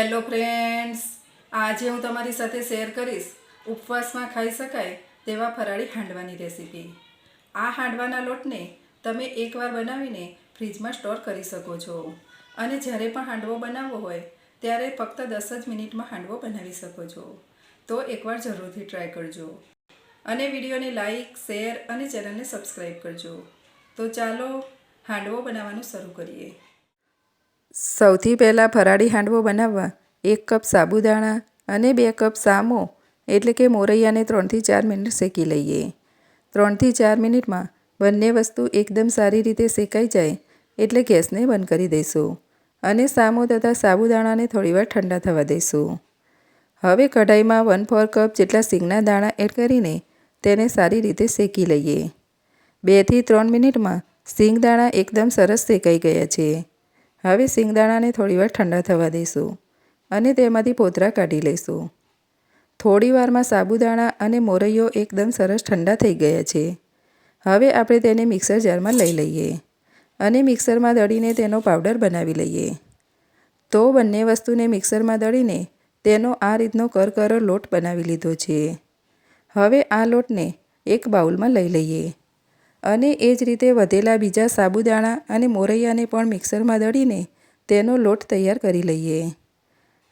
Hello friends આજે હું તમારી સાથે શેર કરીશ. ઉપવાસમાં ખાઈ શકાય તેવા ફરાળી હાંડવાની રેસીપી આ હાંડવાના લોટને તમે એકવાર બનાવીને ફ્રીજમાં સ્ટોર કરી શકો છો. અને જ્યારે પણ હાંડવો બનાવવો હોય, ત્યારે ફક્ત દસ જ મિનિટમાં હાંડવો બનાવી શકો છો. તો એકવાર જરૂરથી ટ્રાય કરજો. અને વિડીયોને લાઈક શેર અને ચેનલને સબસ્ક્રાઈબ કરજો. તો ચાલો, હાંડવો બનાવવાનું શરૂ કરીએ. સૌથી પહેલાં ફરાળી હાંડવો બનાવવા એક કપ સાબુદાણા અને બે કપ સામો, એટલે કે મોરૈયાને ત્રણથી ચાર મિનિટ શેકી લઈએ. ત્રણથી ચાર મિનિટમાં બંને વસ્તુ એકદમ સારી રીતે શેકાઈ જાય, એટલે ગેસને બંધ કરી દઈશું અને સામો તથા સાબુદાણાને થોડીવાર ઠંડા થવા દઈશું. હવે કઢાઈમાં વન ફોર કપ જેટલા સિંગના દાણા એડ કરીને તેને સારી રીતે શેકી લઈએ. બેથી ત્રણ મિનિટમાં સિંગદાણા એકદમ સરસ શેકાઈ ગયા છે. હવે સિંગદાણાને થોડીવાર ઠંડા થવા દઈશું અને તેમાંથી પોતરા કાઢી લઈશું. થોડીવારમાં સાબુદાણા અને મોરૈયો એકદમ સરસ ઠંડા થઈ ગયા છે. હવે આપણે તેને મિક્સર જારમાં લઈ લઈએ અને મિક્સરમાં દળીને તેનો પાવડર બનાવી લઈએ. તો બંને વસ્તુને મિક્સરમાં દળીને તેનો આ રીતનો કરકરો લોટ બનાવી લીધો છે. હવે આ લોટને એક બાઉલમાં લઈ લઈએ. અને એ જ રીતે વધેલા બીજા સાબુદાણા અને મોરૈયાને પણ મિક્સરમાં દળીને તેનો લોટ તૈયાર કરી લઈએ.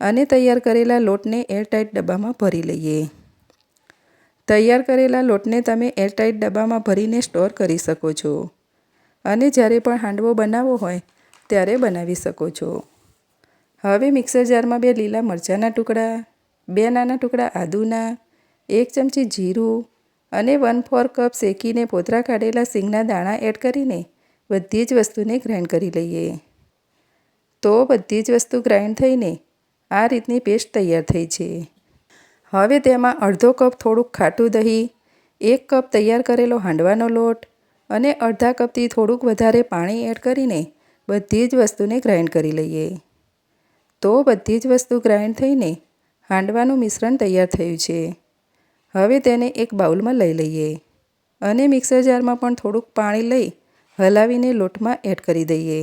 અને તૈયાર કરેલા લોટને એરટાઈટ ડબ્બામાં ભરી લઈએ. તૈયાર કરેલા લોટને તમે એરટાઈટ ડબ્બામાં ભરીને સ્ટોર કરી શકો છો. અને જ્યારે પણ હાંડવો બનાવવો હોય, ત્યારે બનાવી શકો છો. હવે મિક્સર જારમાં બે લીલા મરચાંના ટુકડા, બે નાના ટુકડા આદુના, એક ચમચી જીરું અને વન ફોર કપ શેકીને પોતરા કાઢેલા સિંગના દાણા એડ કરીને બધી જ વસ્તુને ગ્રાઇન્ડ કરી લઈએ. તો બધી જ વસ્તુ ગ્રાઇન્ડ થઈને આ રીતની પેસ્ટ તૈયાર થઈ છે. હવે તેમાં અડધો કપ થોડુંક ખાટું દહીં, એક કપ તૈયાર કરેલો હાંડવાનો લોટ અને અડધા કપથી થોડુંક વધારે પાણી એડ કરીને બધી જ વસ્તુને ગ્રાઇન્ડ કરી લઈએ. તો બધી જ વસ્તુ ગ્રાઇન્ડ થઈને હાંડવાનું મિશ્રણ તૈયાર થયું છે. હવે તેને એક બાઉલમાં લઈ લઈએ અને મિક્સર જારમાં પણ થોડુંક પાણી લઈ હલાવીને લોટમાં એડ કરી દઈએ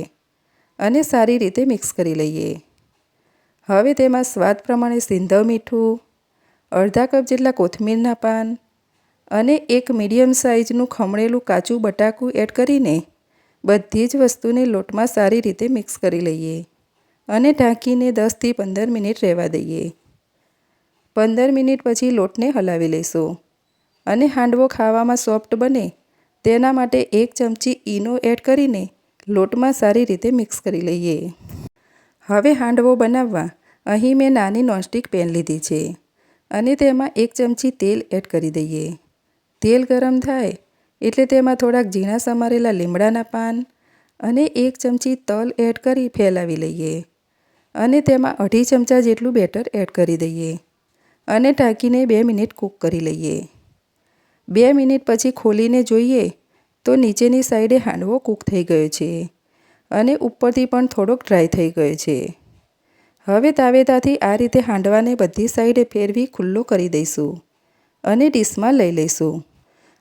અને સારી રીતે મિક્સ કરી લઈએ. હવે તેમાં સ્વાદ પ્રમાણે સિંધવ મીઠું, અડધા કપ જેટલા કોથમીરના પાન અને એક મીડિયમ સાઇઝનું ખમણેલું કાચું બટાકું એડ કરીને બધી જ વસ્તુને લોટમાં સારી રીતે મિક્સ કરી લઈએ અને ઢાંકીને દસથી પંદર મિનિટ રહેવા દઈએ. પંદર મિનિટ પછી લોટને હલાવી લઈશું. અને હાંડવો ખાવામાં સોફ્ટ બને, તેના માટે એક ચમચી ઈનો એડ કરીને લોટમાં સારી રીતે મિક્સ કરી લઈએ. હવે હાંડવો બનાવવા અહીં મેં નાની નોનસ્ટિક પેન લીધી છે અને તેમાં એક ચમચી તેલ એડ કરી દઈએ. તેલ ગરમ થાય એટલે તેમાં થોડાક ઝીણા સમારેલા લીમડાના પાન અને એક ચમચી તલ એડ કરી ફેલાવી લઈએ. અને તેમાં અઢી ચમચા જેટલું બેટર એડ કરી દઈએ. અને ઢાંકીને બે મિનિટ કૂક કરી લઈએ. બે મિનિટ પછી ખોલીને જોઈએ તો નીચેની સાઈડે હાંડવો કૂક થઈ ગયો છે અને ઉપરથી પણ થોડોક ડ્રાય થઈ ગયો છે. હવે તાવેતાથી આ રીતે હાંડવાને બધી સાઈડે ફેરવી ખુલ્લો કરી દઈશું અને ડીશમાં લઈ લઈશું.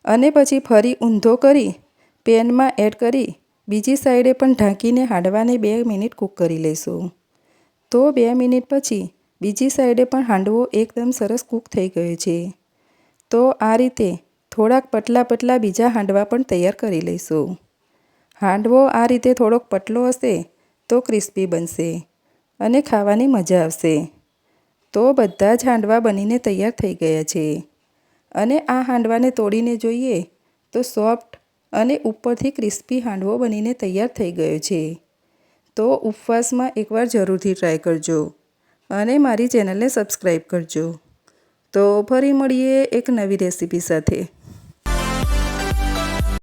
અને પછી ફરી ઊંધો કરી પેનમાં એડ કરી બીજી સાઈડે પણ ઢાંકીને હાંડવાને બે મિનિટ કૂક કરી લઈશું. તો બે મિનિટ પછી બીજી સાઈડે પણ હાંડવો એકદમ સરસ કૂક થઈ ગયો છે. તો આ રીતે થોડાક પતલા પતલા બીજા હાંડવા પણ તૈયાર કરી લઈશું. હાંડવો આ રીતે થોડોક પતલો હશે તો ક્રિસ્પી બનશે અને ખાવાની મજા આવશે. તો બધા જ હાંડવા બનીને તૈયાર થઈ ગયા છે. અને આ હાંડવાને તોડીને જોઈએ તો સોફ્ટ અને ઉપરથી ક્રિસ્પી હાંડવો બનીને તૈયાર થઈ ગયો છે. તો ઉપવાસમાં એકવાર જરૂરથી ટ્રાય કરજો. અને મારી ચેનલને સબસ્ક્રાઈબ કરજો. તો ફરી મળીએ એક નવી રેસીપી સાથે.